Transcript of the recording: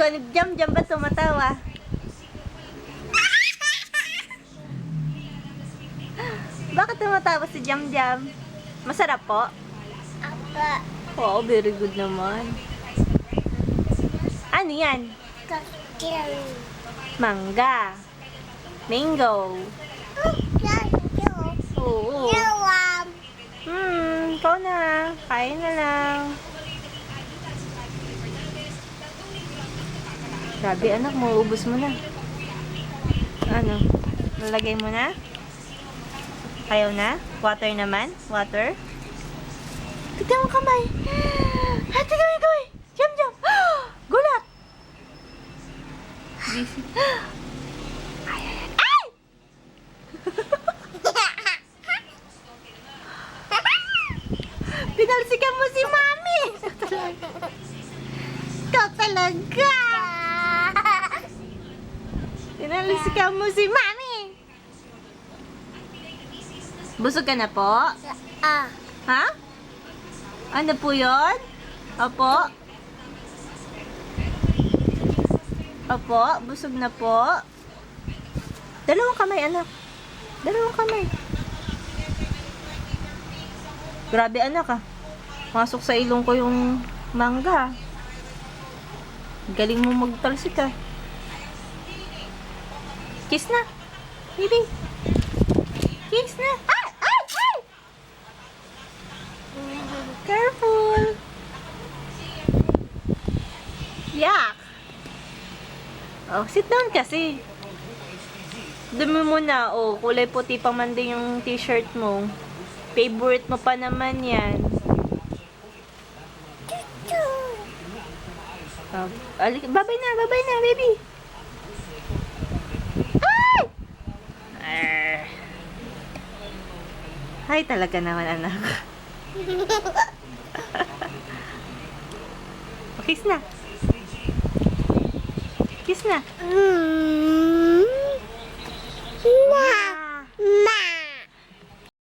ko, nag-jump-jump ba tumatawa? Bakit tumatawa si Jam Jam? Masarap po? Apa. Oo, very good naman. Ano yan? Kakil. Mangga. Mango. Kakil. Oo. Yawam. Hmm, ikaw na. Kain na lang. Grabe anak, mauubos mo na. Ano? Lalagay mo na? Ayaw na? Water naman? Water? Tignan mo kamay! Mo yung kamay! Jam, jam! Gulat! Busy. Ay! Ay! Pinalsikan mo si Mami! Ikaw talaga! Pinalsikan mo si Mami! Busog ka na po? Ah. Ha? Ano po yon? Opo? Opo, busog na po. Dalawang kamay, anak. Dalawang kamay. Grabe, anak ah. Masok sa ilong ko yung mangga. Galing mo magtalsik ah. Kiss na. Baby. Kiss na. Ay! Ay! Ay! Careful. Yak. Oh, sit down kasi. Dumi mo na. Oh, kulay puti pa man din yung t-shirt mo. Favorite mo pa naman yan. Oh, alik, babay na, babay na, baby. Ay! Arr. Ay, talaga naman, anak. Kiss na. Kiss na. Hmm.